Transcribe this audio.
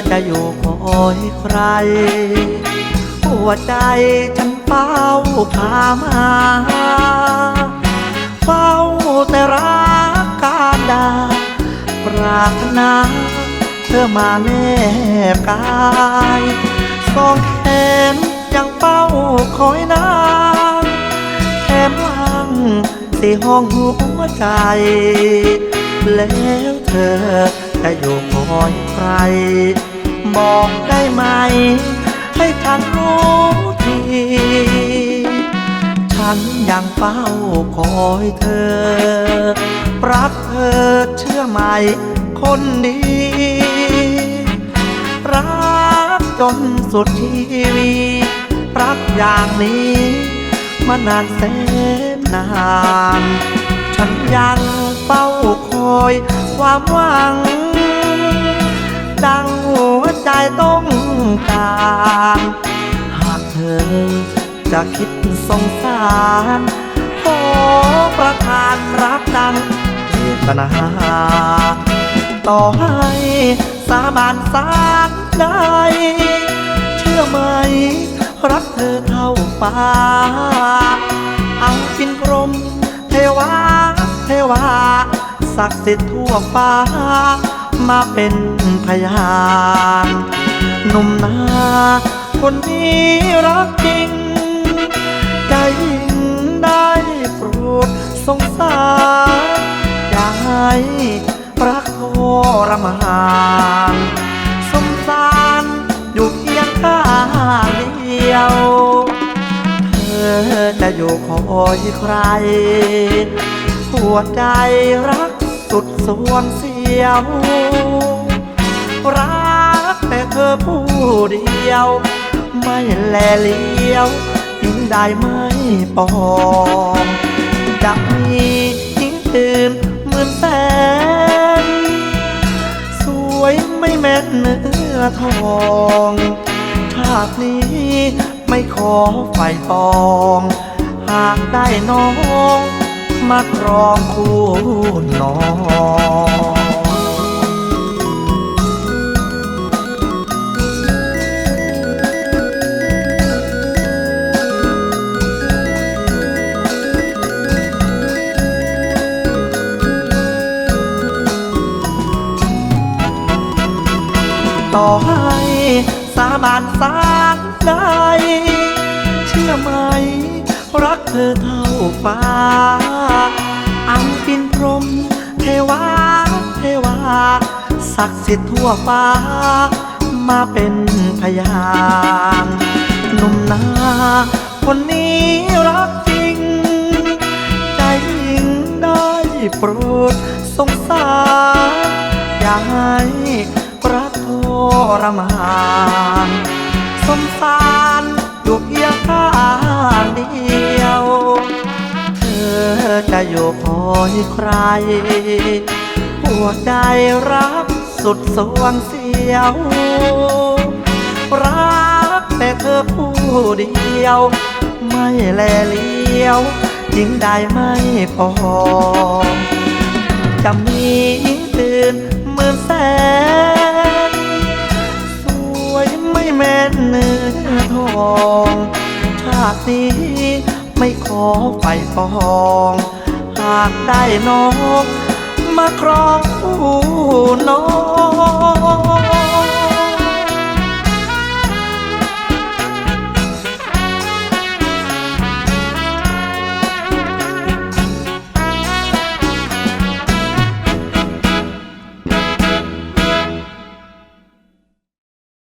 อจะอยู่คอยใคร หัวใจฉันเฝ้าพามาเฝ้าแต่รักการดาปรารถนาเธอมาแนบกายสองแขนยังเฝ้าคอยนานแถมลังที่ห้องหัวใจ แล้วเธอจะอยู่คอยใคร บอกได้ไหม ให้ฉันรู้ที ฉันยังเฝ้าคอยเธอ รักเธอเชื่อไหม คนดี รักจนสุดชีวี รักอย่างนี้มานานแสนนาน ฉันยังเฝ้าคอยความหวัง ดังหัวใจต้องการหากเธอจะคิดสงสารขอประทานรักดังเจตนาต่อให้สาบานสารใดเชื่อไหม รักเธอเท่าฟ้าเอาปินพรม เทวา เทวาศักดิ์สิทธิ์ทั่วฟ้า มาเป็นพยานหนุ่มนาคนนี้รักจริง ใจยิ่งได้โปรดสงสารอย่าให้รักทรมานสงสารอยู่เพียงข้างเดียว เธอจะอยู่คอยใคร หัวใจรักสุดสวงเสี ยว รักแต่เธอผู้เดียว ไม่แลเลี้ยวยิ่งได้ไม่ปองจะมียิ่งตื่นเหมื่นแสนสวยไม่แม่นเนื้อทองชาตินี้ไม่ขอไฟปอง หากได้น้องมาครองคู่นอน ต่อให้สาบานสารใดเชื่อไหม รักเธอเท่าฟ้า อังกินพรม เทวา เทวา ศักดิ์สิทธิ์ทั่วฟ้า มาเป็นพยานหนุ่มนา คนนี้รักจริง ใจยิ่งได้โปรดสงสารอย่าให้รัก ทรมานสงสารอยู่เพียงข้างเดียว เธอจะอยู่คอยใคร หัวใจรักสุดสวงเสียว รักแต่เธอผู้เดียว ไม่แลเลี้ยวยิ่งได้ไม่พอ จะมียิ่งตื่น ไม่ขอไฟปอง หากได้น้องมาครองผู้น้อง